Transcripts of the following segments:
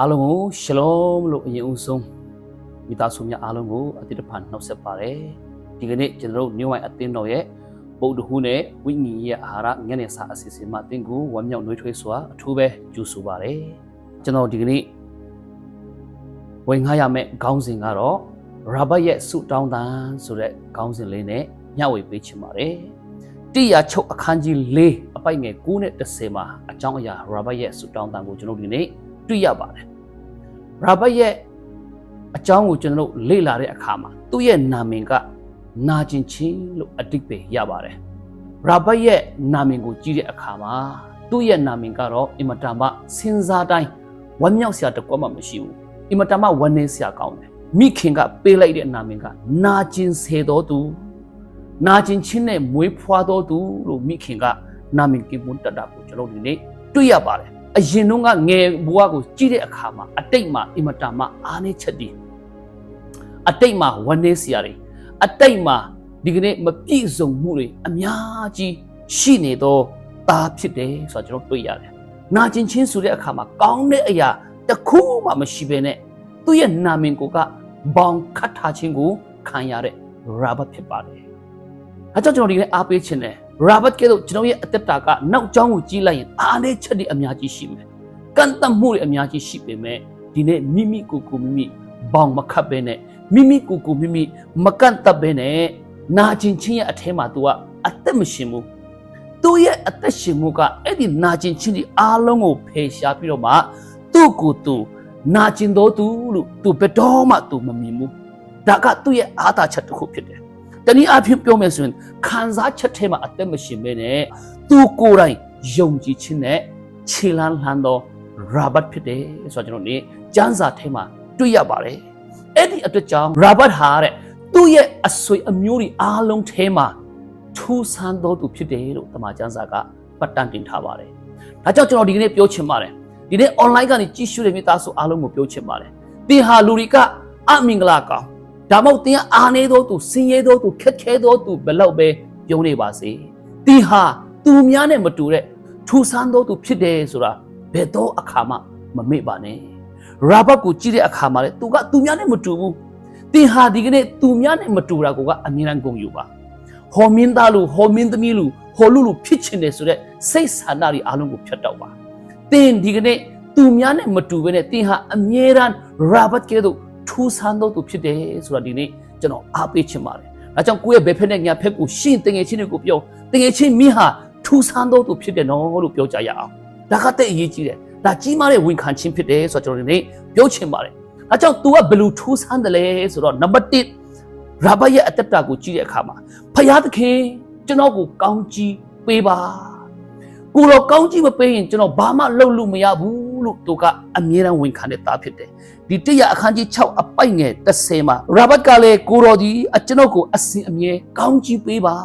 အားလုံးကိုရှလုံးလို့အရင်ဦးဆုံးမိသားစုများအားလုံးကိုအတိတ်တဖန်နှုတ်ဆက်ပါတယ်ဒီကနေ့ကျွန်တော်တို့မြို့ဝိုင်းအသင်းတော်ရဲ့ပုဒ်တဟုနဲ့ဝိညာဉ်ရဲ့အာဟာရညနေစာအစီအစဉ်မှာအသင်ကိုဝမ်းမြောက်နှွေးထွေးစွာအထူးပဲကြိုဆိုပါတယ်ကျွန်တော်ဒီကနေ့ဝင်ငှားရမယ့်ခေါင်းစဉ်ကတော့ရာဘတ်ရဲ့ဆုတောင်းတန်ဆိုတဲ့ခေါင်းစဉ်လေးနဲ့မျှဝေပေးချင်ပါတယ်တိရချုပ်အခန်းကြီး၄အပိုက်ငယ်9နဲ့10မှာအကြောင်းအရာရာဘတ်ရဲ့ဆုတောင်းတန်ကိုကျွန်တော်ဒီနေ့ တွေ့ရပါတယ်ရာဘတ်ရဲ့အကြောင်းကိုကျွန်တော်တို့လေ့လာတဲ့အခါမှာသူ့ရဲ့နာမည်ကနာကျင်ချင်းလို့အတိတ်ပဲရပါတယ်ရာဘတ်ရဲ့နာမည်ကိုကြည့်တဲ့အခါမှာသူ့ရဲ့နာမည်ကတော့အင်မတန်မှစဉ်းစားတိုင်းဝမ်းမြောက်စရာတစ်ကွက်မှမရှိဘူးအင်မတန်မှဝမ်းနည်းစရာကောင်းတယ်မိခင်ကပေးလိုက်တဲ့နာမည်ကနာကျင်စေတော်သူနာကျင်ချင်းနဲ့မွေးဖွားတော်သူလို့မိခင်ကနာမည်ကိပွန်းတတ်တာကိုကျွန်တော်ဒီနေ့တွေ့ရပါတယ် အရင်တုန်းကငယ်ဘဝကိုကြည့်တဲ့အခါမှာအတိတ်မှာအင်မတန်မှအားနည်းချက်တွေအတိတ်မှာဝမ်းနည်းစရာတွေအတိတ်မှာဒီကနေ့မပြည့်စုံမှုတွေအများကြီးရှိနေတော့သားဖြစ်တယ်ဆိုတာကျွန်တော်တွေ့ရတယ်။နာကျင်ချင်းဆိုတဲ့အခါမှာကောင်းတဲ့အရာတစ်ခုမှမရှိဘဲနဲ့သူ့ရဲ့နာမည်ကိုကဘောင်ခတ်ထားခြင်းကိုခံရတဲ့ Robert ဖြစ်ပါတယ်။အဲကြောင့်ကျွန်တော်ဒီနေ့အားပေးခြင်းတယ် Robert ကဲတော့ကျွန်တော်ရဲ့အသက်တာကနောက်ကျောင်းကိုကြီးလိုက်ရင်အားနည်းချက်တွေအများကြီးရှိမယ်။ကန့်တတ်မှုတွေအများကြီးရှိပေမဲ့ဒီနေ့မိမိကိုယ်ကိုမိမိဘောင်မခတ်ဘဲနဲ့မိမိကိုယ်ကိုမိမိမကန့်တတ်ဘဲနဲ့နာကျင်ချင်းရဲ့အထဲမှာ तू ကအသက်မရှင်ဘူး။သူ့ရဲ့အသက်ရှင်မှုကအဲ့ဒီနာကျင်ခြင်းဒီအားလုံးကိုဖယ်ရှားပြီးတော့မှသူ့ကိုယ်သူနာကျင်တော်သူလို့သူဘယ်တော့မှသူမမြင်ဘူးဒါကသူ့ရဲ့အားသာချက်တစ်ခုဖြစ်တယ် တနည်းအားဖြင့်ပြောမယ်ဆိုရင်ခံစားချက်ထဲမှာအသက်မရှင်ဘဲနဲ့သူကိုယ်တိုင်ယုံကြည်ခြင်းနဲ့ခြေလန်းလှမ်းသောရာဘတ်ဖြစ်တယ်ဆိုတော့ကျွန်တော်နေကျမ်းစာထဲမှာတွေ့ရပါတယ်အဲ့ဒီအတွက်ကြောင့်ရာဘတ်ဟာတဲ့သူ့ရဲ့အဆွေအမျိုးတွေအားလုံးထဲမှာထူးဆန်းသောသူဖြစ်တယ်လို့တမန်ကျမ်းစာကပတ်တန်တင်ထားပါတယ်။ဒါကြောင့်ကျွန်တော်ဒီကနေ့ပြောချင်ပါတယ်။ဒီနေ့ online ကနေကြည့်ရှုတဲ့မိသားစုအားလုံးကိုပြောချင်ပါတယ်။သင်ဟာလူတွေကအမင်္ဂလာကောင် ဒါမှမဟုတ်သင်ကအားနေသောသူစင်ရဲသောသူခက်ခဲသောသူဘယ်လောက်ပဲပြုံးနေပါစေ။သင်ဟာသူများနဲ့မတူတဲ့ထူးဆန်းသောသူဖြစ်တယ်ဆိုတာဘယ်တော့အခါမှမမေ့ပါနဲ့။ရာဘတ်ကိုကြည့်တဲ့အခါမှာလေသူကသူများနဲ့မတူဘူး။သင်ဟာဒီကနေ့သူများနဲ့မတူတာကအမြဲတမ်းကုန်ယူပါ။ဟော်မင်းသားလူဟော်မင်းသမီးလူဟော်လူလူဖြစ်ချင်တယ်ဆိုတော့စိတ်ဆန္ဒတွေအားလုံးကိုဖျက်တော့ပါ။တင်းဒီကနေ့သူများနဲ့မတူဘဲနဲ့တင်းဟာအမြဲတမ်းရာဘတ်ကဲသို့ထူး ဆန်းသောသူဖြစ်တယ်ဆိုတာဒီနေ့ကျွန်တော်အားပေးချင်ပါတယ်။ဒါကြောင့်ကိုယ့်ရဲ့ဘယ်ဖက်နဲ့ညာဖက်ကိုရှင်းတငယ်ချင်းတွေကိုပြောတငယ်ချင်းမင်းဟာထူးဆန်းသောသူဖြစ်တယ်နော်လို့ပြောကြရအောင်။ဒါကတဲ့အရေးကြီးတယ်။ဒါကြီးမားတဲ့ဝန်ခံခြင်းဖြစ်တယ်ဆိုတော့ကျွန်တော်ဒီနေ့ပြောချင်ပါတယ်။ဒါကြောင့် तू ကဘယ်လိုထူးဆန်းတယ်လဲဆိုတော့နံပါတ်1ရာဘတ်ရဲ့အသက်တာကိုကြည့်တဲ့အခါမှာဖယားသခင်ကျွန်တော်ကိုကောင်းကြီးပေးပါကိုတော့ကောင်းကြီးမပေးရင်ကျွန်တော်ဘာမှလုပ်လို့မရဘူး လို့သူကအမြဲတမ်းဝန်ခံတဲ့သားဖြစ်တယ်ဒီတရအခန်းကြီး6အပိုက်ငယ်30မှာရာဘတ်ကလည်းကိုတော်ဒီအကျွန်တော်ကိုအစဉ်အမြဲကောင်းကြီးပေးပါ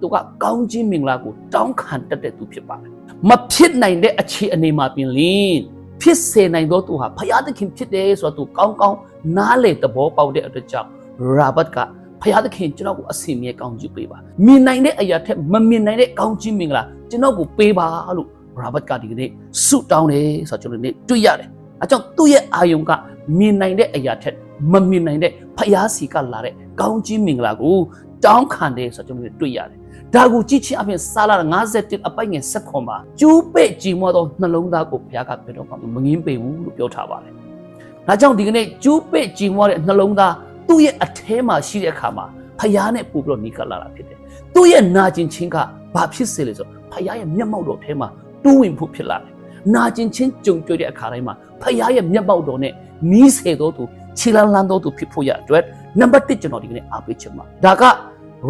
သူကကောင်းကြီးမင်္ဂလာကိုတောင်းခံတတ်တဲ့သူဖြစ်ပါတယ်မဖြစ်နိုင်တဲ့အခြေအနေမှာပြင်လင်းဖြစ်စေနိုင်သောသူဟာဖယားသခင်ဖြစ်တယ်ဆိုတော့သူကောင်းကောင်းနားလေသဘောပေါက်တဲ့အတွက်ကြောင့်ရာဘတ်ကဖယားသခင်ကျွန်တော်ကိုအစင်မြဲကောင်းချီးပေးပါမြင်နိုင်တဲ့အရာထက်မမြင်နိုင်တဲ့ကောင်းချီးမင်္ဂလာကျွန်တော်ကိုပေးပါလို့ ရာဘတ်ကဒီကနေ့ဆုတောင်းတယ်ဆိုတော့ကျွန်တော်ဒီနေ့တွေ့ရတယ်အဲကြောင့်သူ့ရဲ့အာယုံကမြင်နိုင်တဲ့အရာထက်မမြင်နိုင်တဲ့ဖယားစီကလာတဲ့ကောင်းချီးမင်္ဂလာကိုတောင်းခံတယ်ဆိုတော့ကျွန်တော်တို့တွေ့ရတယ်ဒါကိုကြည့်ချင်းအပြင်စာလာ51အပိုက်ငယ်ဆက်ခွန်ပါကျူးပဲ့ကြည်မွသောနှလုံးသားကိုဘုရားကဘယ်တော့မှမငင်းပေဘူးလို့ပြောထားပါတယ်။ဒါကြောင့်ဒီကနေ့ကျူးပဲ့ကြည်မွတဲ့နှလုံးသားသူ့ရဲ့အထဲမှာရှိတဲ့အခါမှာဖယားနဲ့ပို့ပြီးတော့နီးကပ်လာတာဖြစ်တယ်။သူ့ရဲ့နာကျင်ခြင်းကဘာဖြစ်စေလဲဆိုတော့ဖယားရဲ့မျက်မှောက်တော်ထဲမှာ တိုးဝင်ဖို့ဖြစ်လာတယ်။နာကျင်ခြင်းကြုံတွေ့တဲ့အခါတိုင်းမှာဖယားရဲ့မျက်မှောက်တော်နဲ့နီးစေတော်သူခြေလန်းလန်းတော်သူဖြစ်ဖို့ရအတွက်နံပါတ်1ကျွန်တော်ဒီကနေ့အားပေးချင်ပါဒါက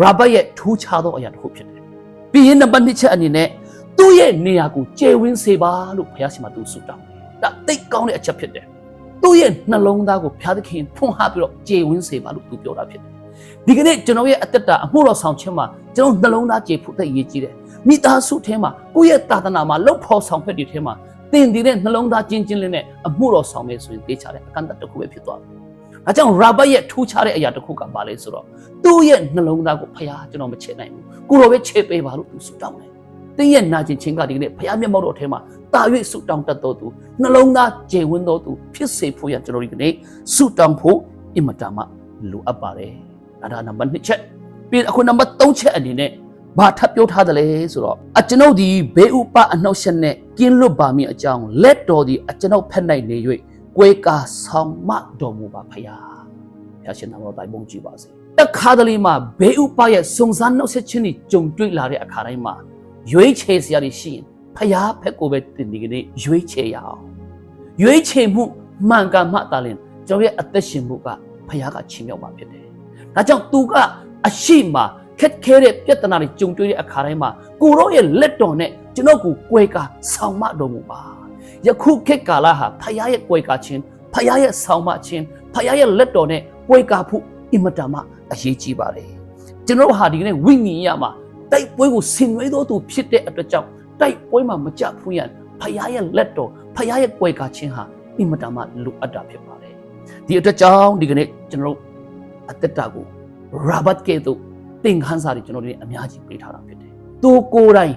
ရာဘတ်ရဲ့ထူးခြားသောအရာတစ်ခုဖြစ်တယ်။ပြီးရင်နံပါတ်2ချက်အနေနဲ့သူ့ရဲ့နေရာကိုကျေဝင်းစေပါလို့ဘုရားရှင်ကသူဆုတောင်းတယ်။ဒါသိကောင်းတဲ့အချက်ဖြစ်တယ်။သူ့ရဲ့နှလုံးသားကိုဘုရားသခင်ဖွင့်ဟပြီးတော့ကျေဝင်းစေပါလို့သူပြောတာဖြစ်တယ်။ ဒီကနေ့ကျွန်တော်ရဲ့အသက်တာအမှုတော်ဆောင်ခြင်းမှာကျွန်တော်နှလုံးသားကျေဖို့တဲ့ရည်ကြီးတယ်။မိသားစုထဲမှာကိုယ့်ရဲ့တာသနာမှာလှုပ်ဖော်ဆောင်ဖက်တွေထဲမှာတင်တည်တဲ့နှလုံးသားကျဉ်ကျဉ်လေးနဲ့အမှုတော်ဆောင်မယ်ဆိုရင်တေးချတဲ့အကန့်အသတ်တစ်ခုပဲဖြစ်သွားတယ်။အဲကြောင့်ရာဘတ်ရဲ့ထူးခြားတဲ့အရာတစ်ခုကဘာလဲဆိုတော့သူ့ရဲ့နှလုံးသားကိုဖျားကျွန်တော်မချေနိုင်ဘူး။ကိုတော်ပဲချေပေးပါလို့သူဆုတောင်းတယ်။တင်းရဲ့နာကျင်ခြင်းကဒီကနေ့ဘုရားမျက်မှောက်တော်ထဲမှာတာ၍ဆုတောင်းတတ်တော်သူနှလုံးသားကျေဝန်းတော်သူဖြစ်စေဖို့ရကျွန်တော်ဒီကနေ့ဆုတောင်းဖို့အင်မတန်မှလိုအပ်ပါတယ် ဒါဒါနံပါတ်2ချက်ပြီးအခုနံပါတ်3ချက်အနေနဲ့ဘာထပ်ပြောထားတယ်လဲဆိုတော့အကျွန်ုပ်ဒီဘေဥပအနှောက်အယှက်နဲ့ကင်းလွတ်ပါမည်အကြောင်းလက်တော်ဒီအကျွန်ုပ်ဖက်၌နေ၍ကိုယ်ကာဆောင်မတော်မူပါဖရာဖျားရှင်နာမတော်တိုင်ပုံကြည့်ပါစေတခါတလေမှာဘေဥပရဲ့စုံစမ်းနှုတ်ဆက်ခြင်းတွေကြုံတွေ့လာတဲ့အခါတိုင်းမှာရွေးချယ်စရာတွေရှိရင်ဖရာဖက်ကိုပဲတင်ဒီကနေ့ရွေးချယ်ရအောင်ရွေးချယ်မှုမှန်ကန်မှသာလျှင်ကျွန်တော်ရဲ့အသက်ရှင်မှုကဖရာကချီးမြှောက်မှာဖြစ်တယ် ဒါကြောင့်သူကအရှိမခက်ခဲတဲ့ပြဿနာတွေကြုံတွေ့တဲ့အခါတိုင်းမှာကိုရောရဲ့လက်တော်နဲ့ကျွန်တော်ကိုကြွယ်ကာဆောင်မတော်မူပါယခုခေတ်ကာလဟာဖရာရဲ့ကြွယ်ကာခြင်းဖရာရဲ့ဆောင်မခြင်းဖရာရဲ့လက်တော်နဲ့ကြွယ်ကာဖို့အင်မတန်မှအရေးကြီးပါတယ်ကျွန်တော်ဟာဒီကနေ့ဝိညာဉ်ရမှာတိုက်ပွဲကိုဆင်နွှဲတော်သူဖြစ်တဲ့အတွက်ကြောင့်တိုက်ပွဲမှာမကြဖူးရန်ဖရာရဲ့လက်တော်ဖရာရဲ့ကြွယ်ကာခြင်းဟာအင်မတန်မှလိုအပ်တာဖြစ်ပါတယ်ဒီအတွက်ကြောင့်ဒီကနေ့ကျွန်တော် အသက်တာကိုရာဘတ်ကဲ့သို့သင်ခန်းစာတွေကျွန်တော်တို့အများကြီးပေးထားတာဖြစ်တယ်။သူကိုယ်တိုင်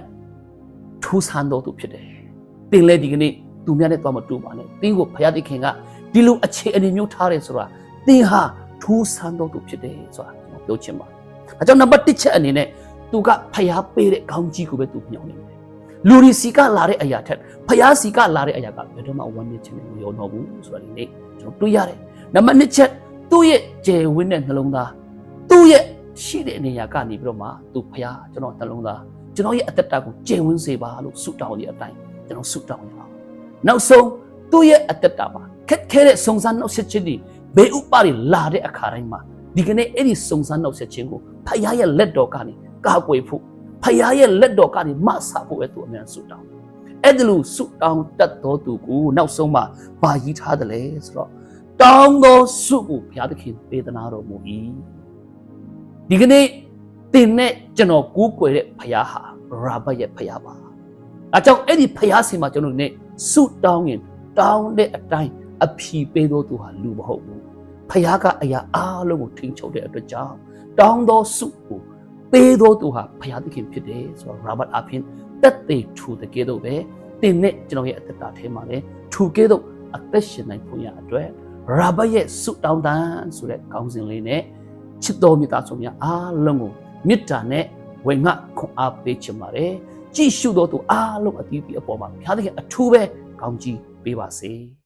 ထူးဆန်းတော်သူဖြစ်တယ်။သင်လည်းဒီကနေ့သူများနဲ့တော့မတူပါနဲ့။သင်ကိုဘုရားသခင်ကဒီလိုအခြေအနေမျိုးထားတယ်ဆိုတာသင်ဟာထူးဆန်းတော်သူဖြစ်တယ်ဆိုတာကျွန်တော်ပြောချင်ပါတယ်။အဲကြောင့်နံပါတ်1ချက်အနေနဲ့သူကဖျားပေးတဲ့ခေါင်းကြီးကိုပဲသူမြောင်းနေတယ်။လူရီစီကလာတဲ့အရာထက်ဖျားစီကလာတဲ့အရာကဘယ်တော့မှဝမ်းမြေခြင်းနဲ့မရောတော့ဘူးဆိုတာဒီနေ့ကျွန်တော်တွေ့ရတယ်။နံပါတ်2ချက် သူ့ရဲ့ကျယ်ဝန်းတဲ့နှလုံးသားသူ့ရဲ့ရှိတဲ့နေရာကနေပြီးတော့မှသူဖရားကျွန်တော်နှလုံးသားကျွန်တော်ရဲ့အသက်တာကိုကျင့်ဝန်းစေပါလို့ဆုတောင်းတဲ့အတိုင်းကျွန်တော်ဆုတောင်းရအောင်နောက်ဆုံးသူ့ရဲ့အသက်တာမှာခက်ခဲတဲ့စုံစမ်းနှုတ်ဆက်ခြင်းတွေဘေးဥပါတွေလာတဲ့အခါတိုင်းမှာဒီကနေ့အဲ့ဒီစုံစမ်းနှုတ်ဆက်ခြင်းကိုဖရားရဲ့လက်တော်ကနေကာကွယ်ဖို့ဖရားရဲ့လက်တော်ကနေမဆာဖို့ပဲသူအများဆုတောင်းအဲ့ဒါလို့ဆုတောင်းတတ်တော်သူကိုနောက်ဆုံးမှာဘာကြီးထားတယ်လဲဆိုတော့ တောင်းသောဆုကိုဘုရားသခင်ပေးသနာတော်မူ၏ဒီကနေ့တင်နဲ့ကျွန်တော်ကူးကွယ်တဲ့ဖရားဟာရာဘတ်ရဲ့ဖရားပါအဲကြောင့်အဲ့ဒီဖရားစီမှာကျွန်တော်တို့ ਨੇ ဆုတောင်းရင်တောင်းတဲ့အတိုင်းအဖြီပေးသောသူဟာလူမဟုတ်ဘူးဖရားကအရာအားလုံးကိုထိန်းချုပ်တဲ့အတွက်ကြောင့်တောင်းသောဆုကိုပေးသောသူဟာဖရားသခင်ဖြစ်တယ်ဆိုတော့ရာဘတ်အဖင်တက်သေးထူတဲ့ကဲတော့ပဲတင်နဲ့ကျွန်တော်ရဲ့အသက်တာထဲမှာလည်းထူကဲတော့အသက်ရှင်နိုင်ဖို့ရအတွက် ရာဘတ်ရဲ့ဆုတောင်းတန်းဆိုတဲ့ခေါင်းစဉ်လေးနဲ့ချစ်တော်မြတ်သားဆုံးများအားလုံးကိုမေတ္တာနဲ့ဝေငှခွန်အားပေးချင်ပါတယ်ကြည့်ရှုတော်သူအားလုံးအသီးသီးအပေါ်မှာဘုရားသခင်အထူးပဲကောင်းကြီးပေးပါစေ။